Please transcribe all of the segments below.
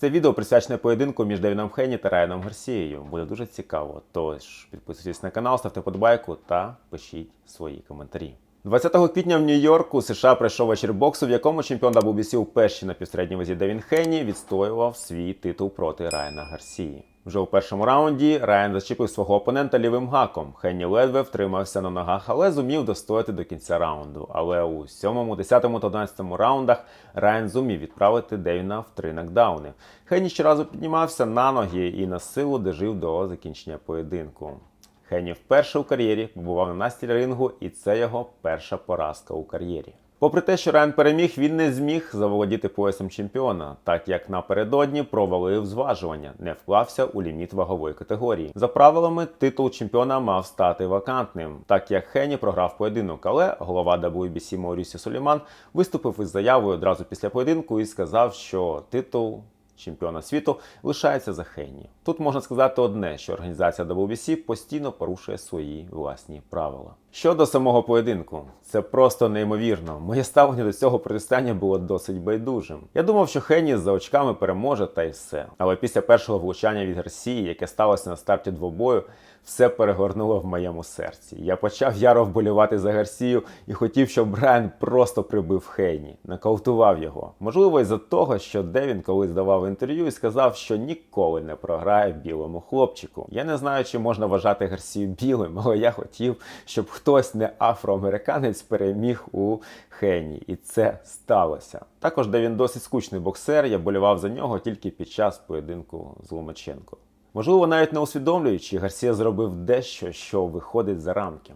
Це відео присвячене поєдинку між Девіном Хенні та Райаном Гарсією. Буде дуже цікаво. Тож підписуйтесь на канал, ставте подбайку та пишіть свої коментарі. 20 квітня в Нью-Йорку США пройшов вечір боксу, в якому чемпіон WBC у першій на півсередній вазі Девін Хенні відстоював свій титул проти Райана Гарсії. Вже у першому раунді Райан зачепив свого опонента лівим гаком. Хенні ледве втримався на ногах, але зумів достояти до кінця раунду. Але у 7, 10 та 11 раундах Райан зумів відправити Девіна в три нокдауни. Хенні щоразу піднімався на ноги і на силу дожив до закінчення поєдинку. Хенні вперше у кар'єрі побував на настіль рингу, і це його перша поразка у кар'єрі. Попри те, що Райан переміг, він не зміг заволодіти поясом чемпіона, так як напередодні провалив зважування, не вклався у ліміт вагової категорії. За правилами, титул чемпіона мав стати вакантним, так як Хенні програв поєдинок. Але голова WBC Маурісі Суліман виступив із заявою одразу після поєдинку і сказав, що титул чемпіона світу лишається за Хенні. Тут можна сказати одне, що організація WBC постійно порушує свої власні правила. Щодо самого поєдинку, це просто неймовірно. Моє ставлення до цього протистояння було досить байдужим. Я думав, що Хенні за очками переможе та й все. Але після першого влучання від Гарсії, яке сталося на старті двобою, все перегорнуло в моєму серці. Я почав яро вболівати за Гарсію і хотів, щоб Брайан просто прибив Хейні, нокаутував його. Можливо, із-за того, що Девін колись давав інтерв'ю і сказав, що ніколи не програє білому хлопчику. Я не знаю, чи можна вважати Гарсію білим, але я хотів, щоб хтось не афроамериканець переміг у Хені, і це сталося. Також де він досить скучний боксер. Я болював за нього тільки під час поєдинку з Ломаченко. Можливо, навіть не усвідомлюючи, Гарсія зробив дещо, що виходить за рамки,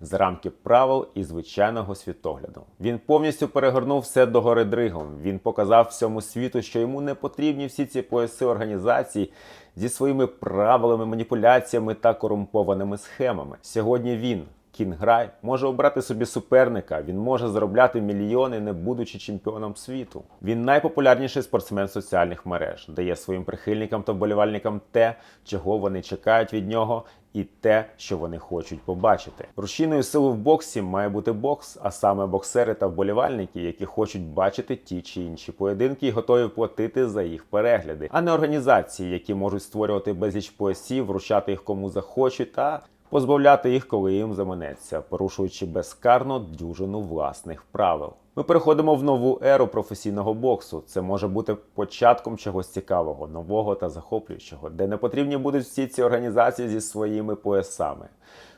за рамки правил і звичайного світогляду. Він повністю перегорнув все до гори дригом. Він показав всьому світу, що йому не потрібні всі ці пояси організацій зі своїми правилами, маніпуляціями та корумпованими схемами. Сьогодні він. Кінграй може обрати собі суперника, він може заробляти мільйони, не будучи чемпіоном світу. Він найпопулярніший спортсмен соціальних мереж, дає своїм прихильникам та вболівальникам те, чого вони чекають від нього, і те, що вони хочуть побачити. Рушійною силою в боксі має бути бокс, а саме боксери та вболівальники, які хочуть бачити ті чи інші поєдинки і готові платити за їх перегляди, а не організації, які можуть створювати безліч поясів, вручати їх кому захочуть та позбавляти їх, коли їм заманеться, порушуючи безкарно дюжину власних правил. Ми переходимо в нову еру професійного боксу. Це може бути початком чогось цікавого, нового та захоплюючого, де не потрібні будуть всі ці організації зі своїми поясами.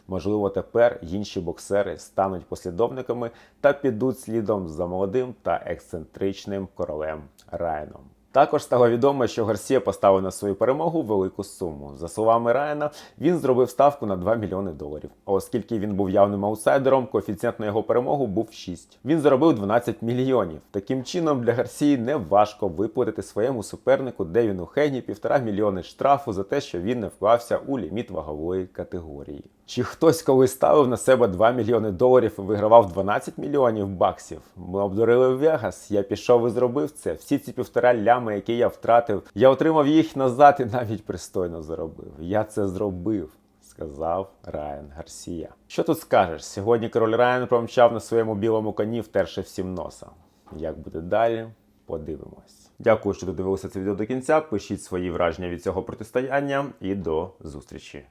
Можливо, тепер інші боксери стануть послідовниками та підуть слідом за молодим та ексцентричним королем Райаном. Також стало відомо, що Гарсія поставив на свою перемогу велику суму. За словами Райана, він зробив ставку на 2 мільйони доларів. А оскільки він був явним аутсайдером, коефіцієнт на його перемогу був 6. Він заробив 12 мільйонів. Таким чином, для Гарсії не важко виплатити своєму супернику Девіну Хейні півтора мільйони штрафу за те, що він не вклався у ліміт вагової категорії. Чи хтось колись ставив на себе 2 мільйони доларів і вигравав 12 мільйонів баксів? Ми обдурили Вегас. Я пішов і зробив це. Всі ці півтора лями, які я втратив, я отримав їх назад і навіть пристойно заробив. Я це зробив. Сказав Райан Гарсія. Що тут скажеш? Сьогодні король Райан промчав на своєму білому коні, втерши всім носа. Як буде далі? Подивимось. Дякую, що додивилися це відео до кінця. Пишіть свої враження від цього протистояння і до зустрічі.